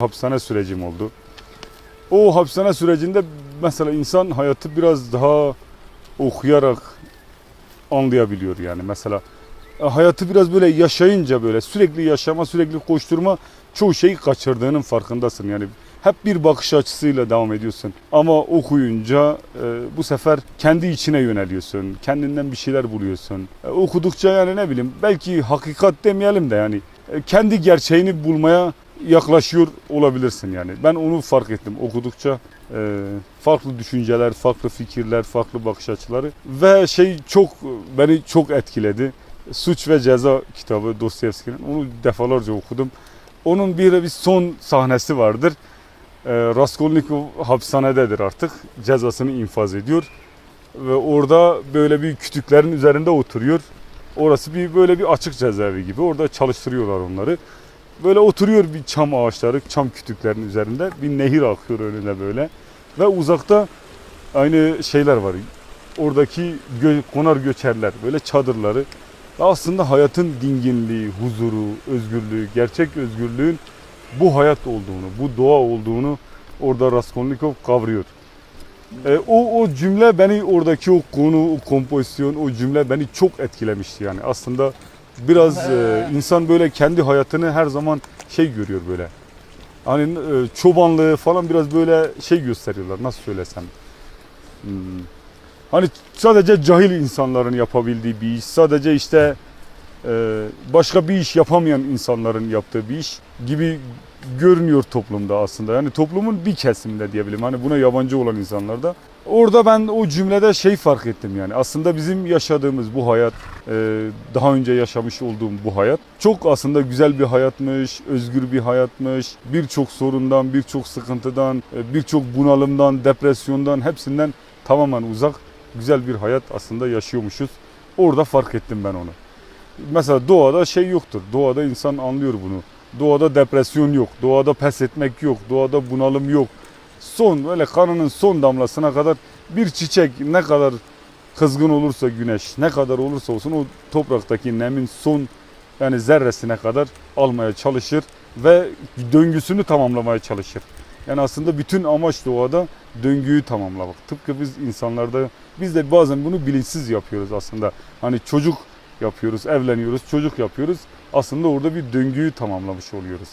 hapishane sürecim oldu. O hapishane sürecinde mesela insan hayatı biraz daha okuyarak anlayabiliyor yani. Mesela e, hayatı biraz böyle yaşayınca böyle sürekli yaşama, sürekli koşturma çoğu şeyi kaçırdığının farkındasın. Yani hep bir bakış açısıyla devam ediyorsun. Ama okuyunca e, bu sefer kendi içine yöneliyorsun. Kendinden bir şeyler buluyorsun. E, okudukça yani ne bileyim belki hakikat demeyelim de yani e, kendi gerçeğini bulmaya yaklaşıyor olabilirsin yani. Ben onu fark ettim okudukça. e, farklı düşünceler, farklı fikirler, farklı bakış açıları ve şey çok beni çok etkiledi. Suç ve Ceza kitabı Dostoyevski'nin. Onu defalarca okudum. Onun bir bir son sahnesi vardır. E, Raskolnikov hapishanededir artık. Cezasını infaz ediyor. Ve orada böyle bir kütüklerin üzerinde oturuyor. Orası bir böyle bir açık cezaevi gibi. Orada çalıştırıyorlar onları. Böyle oturuyor bir çam ağaçları, çam kütüklerinin üzerinde. Bir nehir akıyor önünde böyle. Ve uzakta aynı şeyler var. Oradaki gö- konar göçerler, böyle çadırları. Aslında hayatın dinginliği, huzuru, özgürlüğü, gerçek özgürlüğün bu hayat olduğunu, bu doğa olduğunu orada Raskolnikov kavruyor. E, o, o cümle beni oradaki o konu, o kompozisyon, o cümle beni çok etkilemişti yani. Aslında biraz e, insan böyle kendi hayatını her zaman şey görüyor böyle. Hani e, çobanlığı falan biraz böyle şey gösteriyorlar nasıl söylesem. Hmm. Hani sadece cahil insanların yapabildiği bir iş, sadece işte başka bir iş yapamayan insanların yaptığı bir iş gibi görünüyor toplumda aslında. Yani toplumun bir kesiminde diyebilirim. Hani buna yabancı olan insanlarda. Orada ben o cümlede şey fark ettim yani. Aslında bizim yaşadığımız bu hayat, e, daha önce yaşamış olduğum bu hayat çok aslında güzel bir hayatmış, özgür bir hayatmış. Birçok sorundan, birçok sıkıntıdan, e, birçok bunalımdan, depresyondan hepsinden tamamen uzak güzel bir hayat aslında yaşıyormuşuz. Orada fark ettim ben onu. Mesela doğada şey yoktur. Doğada insan anlıyor bunu. Doğada depresyon yok. Doğada pes etmek yok. Doğada bunalım yok. Son böyle kanının son damlasına kadar bir çiçek ne kadar kızgın olursa güneş, ne kadar olursa olsun o topraktaki nemin son yani zerresine kadar almaya çalışır ve döngüsünü tamamlamaya çalışır. Yani aslında bütün amaç doğada döngüyü tamamlamak. Tıpkı biz insanlarda biz de bazen bunu bilinçsiz yapıyoruz aslında. Hani çocuk yapıyoruz, evleniyoruz, çocuk yapıyoruz. Aslında orada bir döngüyü tamamlamış oluyoruz.